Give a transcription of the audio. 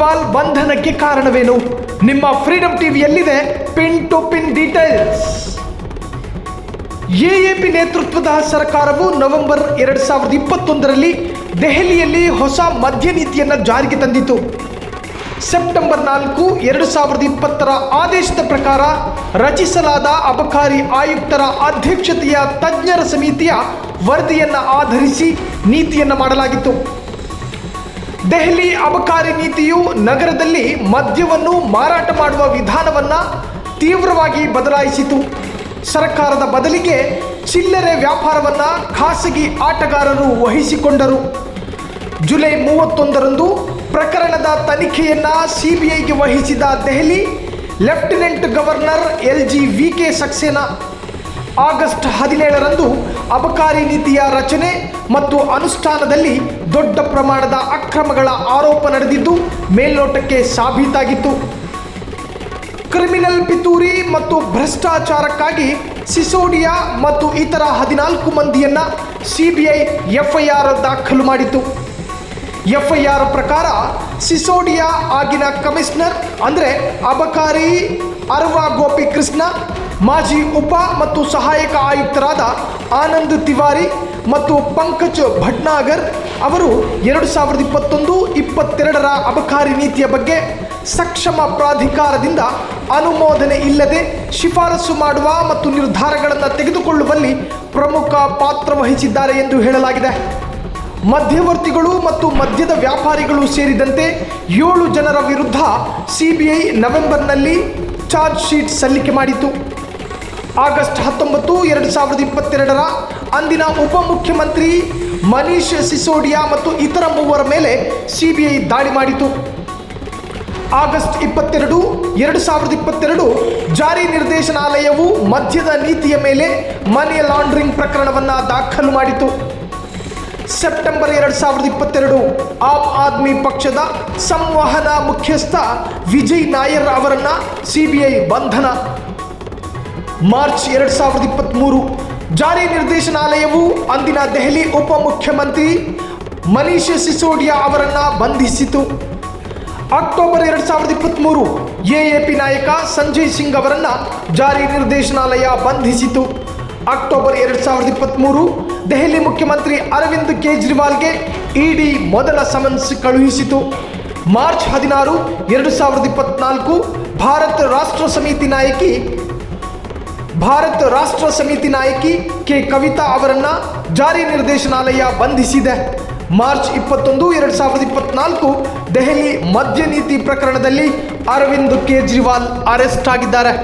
ಕೇಜ್ರಿವಾಲ್ ಬಂಧನಕ್ಕೆ ಕಾರಣವೇನು? ನಿಮ್ಮ freedom ಟಿವಿಯಲ್ಲಿದೆ pin to pin details AAP ನೇತೃತ್ವದ ಸರ್ಕಾರವು ನವೆಂಬರ್ ಎರಡು ಸಾವಿರದ ಇಪ್ಪತ್ತೊಂದರಲ್ಲಿ ದೆಹಲಿಯಲ್ಲಿ ಹೊಸ ಮದ್ಯ ನೀತಿಯನ್ನು ಜಾರಿಗೆ ತಂದಿತು ಸೆಪ್ಟೆಂಬರ್ ನಾಲ್ಕು ಎರಡು ಸಾವಿರದ ಇಪ್ಪತ್ತರ ಆದೇಶದ ಪ್ರಕಾರ ರಚಿಸಲಾದ ಅಬಕಾರಿ ಆಯುಕ್ತರ ಅಧ್ಯಕ್ಷತೆಯ ತಜ್ಞರ ಸಮಿತಿಯ ವರದಿಯನ್ನು ಆಧರಿಸಿ ನೀತಿಯನ್ನು ಮಾಡಲಾಗಿತ್ತು. ದೆಹಲಿ ಅಬಕಾರಿ ನೀತಿಯು ನಗರದಲ್ಲಿ ಮದ್ಯವನ್ನು ಮಾರಾಟ ಮಾಡುವ ವಿಧಾನವನ್ನು ತೀವ್ರವಾಗಿ ಬದಲಾಯಿಸಿತು. ಸರ್ಕಾರದ ಬದಲಿಗೆ ಚಿಲ್ಲರೆ ವ್ಯಾಪಾರವನ್ನು ಖಾಸಗಿ ಆಟಗಾರರು ವಹಿಸಿಕೊಂಡರು. ಜುಲೈ ಮೂವತ್ತೊಂದರಂದು ಪ್ರಕರಣದ ತನಿಖೆಯನ್ನು ಸಿಬಿಐಗೆ ವಹಿಸಿದ Delhi lieutenant governor L G V K Saxena August ಹದಿನೇಳರಂದು ಅಬಕಾರಿ ನೀತಿಯ ರಚನೆ ಮತ್ತು ಅನುಷ್ಠಾನದಲ್ಲಿ ದೊಡ್ಡ ಪ್ರಮಾಣದ ಅಕ್ರಮಗಳ ಆರೋಪ ನಡೆದಿದ್ದು ಮೇಲ್ನೋಟಕ್ಕೆ ಸಾಬೀತಾಗಿತ್ತು. ಕ್ರಿಮಿನಲ್ ಪಿತೂರಿ ಮತ್ತು ಭ್ರಷ್ಟಾಚಾರಕ್ಕಾಗಿ ಸಿಸೋಡಿಯಾ ಮತ್ತು ಇತರ ಹದಿನಾಲ್ಕು ಮಂದಿಯನ್ನ ಸಿಬಿಐ ಎಫ್ಐಆರ್ ದಾಖಲು ಮಾಡಿತು ಎಫ್ಐಆರ್ ಪ್ರಕಾರ ಸಿಸೋಡಿಯಾ ಆಗಿನ ಕಮಿಷನರ್ ಅಂದರೆ ಅಬಕಾರಿ ಅರ್ವಾ ಗೋಪಿ ಕೃಷ್ಣ, ಮಾಜಿ ಉಪ ಮತ್ತು ಸಹಾಯಕ ಆಯುಕ್ತರಾದ ಆನಂದ್ ತಿವಾರಿ ಮತ್ತು ಪಂಕಜ್ ಭಟ್ನಾಗರ್ ಅವರು ಎರಡು ಸಾವಿರದ ಇಪ್ಪತ್ತೊಂದು, ಇಪ್ಪತ್ತೆರಡರ ಅಬಕಾರಿ ನೀತಿಯ ಬಗ್ಗೆ ಸಕ್ಷಮ ಪ್ರಾಧಿಕಾರದಿಂದ ಅನುಮೋದನೆ ಇಲ್ಲದೆ ಶಿಫಾರಸು ಮಾಡುವ ಮತ್ತು ನಿರ್ಧಾರಗಳನ್ನು ತೆಗೆದುಕೊಳ್ಳುವಲ್ಲಿ ಪ್ರಮುಖ ಪಾತ್ರ ವಹಿಸಿದ್ದಾರೆ ಎಂದು ಹೇಳಲಾಗಿದೆ. ಮಧ್ಯವರ್ತಿಗಳು ಮತ್ತು ಮದ್ಯದ ವ್ಯಾಪಾರಿಗಳು ಸೇರಿದಂತೆ ಏಳು ಜನರ ವಿರುದ್ಧ ಸಿಬಿಐ ನವೆಂಬರ್ನಲ್ಲಿ ಚಾರ್ಜ್ ಶೀಟ್ ಸಲ್ಲಿಕೆ ಮಾಡಿತು. ಆಗಸ್ಟ್ ಹತ್ತೊಂಬತ್ತು, ಎರಡು ಸಾವಿರದ ಇಪ್ಪತ್ತೆರಡರ ಅಂದಿನ ಉಪಮುಖ್ಯಮಂತ್ರಿ ಮನೀಶ್ ಸಿಸೋಡಿಯಾ ಮತ್ತು ಇತರ ಮೂವರ ಮೇಲೆ ಸಿಬಿಐ ದಾಳಿ ಮಾಡಿತು. ಆಗಸ್ಟ್ ಇಪ್ಪತ್ತೆರಡು, ಎರಡು ಸಾವಿರದ ಇಪ್ಪತ್ತೆರಡು ಜಾರಿ ನಿರ್ದೇಶನಾಲಯವು ಮದ್ಯದ ನೀತಿಯ ಮೇಲೆ ಮನಿ ಲಾಂಡ್ರಿಂಗ್ ಪ್ರಕರಣವನ್ನು ದಾಖಲು ಮಾಡಿತು. ಸೆಪ್ಟೆಂಬರ್ ಎರಡು ಸಾವಿರದ ಇಪ್ಪತ್ತೆರಡು ಆಮ್ ಆದ್ಮಿ ಪಕ್ಷದ ಸಂವಹನ ಮುಖ್ಯಸ್ಥ ವಿಜಯ್ ನಾಯರ್ ಅವರನ್ನ ಸಿಬಿಐ ಬಂಧನ. ಮಾರ್ಚ್ ಎರಡು ಸಾವಿರದ ಇಪ್ಪತ್ತ್ಮೂರು ಜಾರಿ ನಿರ್ದೇಶನಾಲಯವು ಅಂದಿನ ದೆಹಲಿ ಉಪ ಮುಖ್ಯಮಂತ್ರಿ ಮನೀಶ್ ಸಿಸೋಡಿಯಾ ಅವರನ್ನು ಬಂಧಿಸಿತು. ಅಕ್ಟೋಬರ್ ಎರಡು ಸಾವಿರದ ಇಪ್ಪತ್ತ್ಮೂರು ಎಎಪಿ ನಾಯಕ ಸಂಜಯ್ ಸಿಂಗ್ ಅವರನ್ನು ಜಾರಿ ನಿರ್ದೇಶನಾಲಯ ಬಂಧಿಸಿತು. ಅಕ್ಟೋಬರ್ ಎರಡು ಸಾವಿರದ ಇಪ್ಪತ್ತ್ಮೂರು ದೆಹಲಿ ಮುಖ್ಯಮಂತ್ರಿ ಅರವಿಂದ್ ಕೇಜ್ರಿವಾಲ್ಗೆ ಇಡಿ ಮೊದಲ ಸಮನ್ಸ್ ಕಳುಹಿಸಿತು. ಮಾರ್ಚ್ ಹದಿನಾರು, ಎರಡು ಸಾವಿರದ ಇಪ್ಪತ್ನಾಲ್ಕು, ಭಾರತ ರಾಷ್ಟ್ರ ಸಮಿತಿ ನಾಯಕಿ, ಭಾರತ ರಾಷ್ಟ್ರ ಸಮಿತಿ ನಾಯಕಿ ಕೆ ಕವಿತಾ ಅವರನ್ನ ಜಾರಿ ನಿರ್ದೇಶನಾಲಯ ಬಂಧಿಸಿದೆ. ಮಾರ್ಚ್ ಇಪ್ಪತ್ತೊಂದು, ಎರಡು ಸಾವಿರದ ಇಪ್ಪತ್ನಾಲ್ಕು, ದೆಹಲಿ ಮದ್ಯ ನೀತಿ ಪ್ರಕರಣದಲ್ಲಿ ಅರವಿಂದ್ ಕೇಜ್ರಿವಾಲ್ ಅರೆಸ್ಟ್ ಆಗಿದ್ದಾರೆ.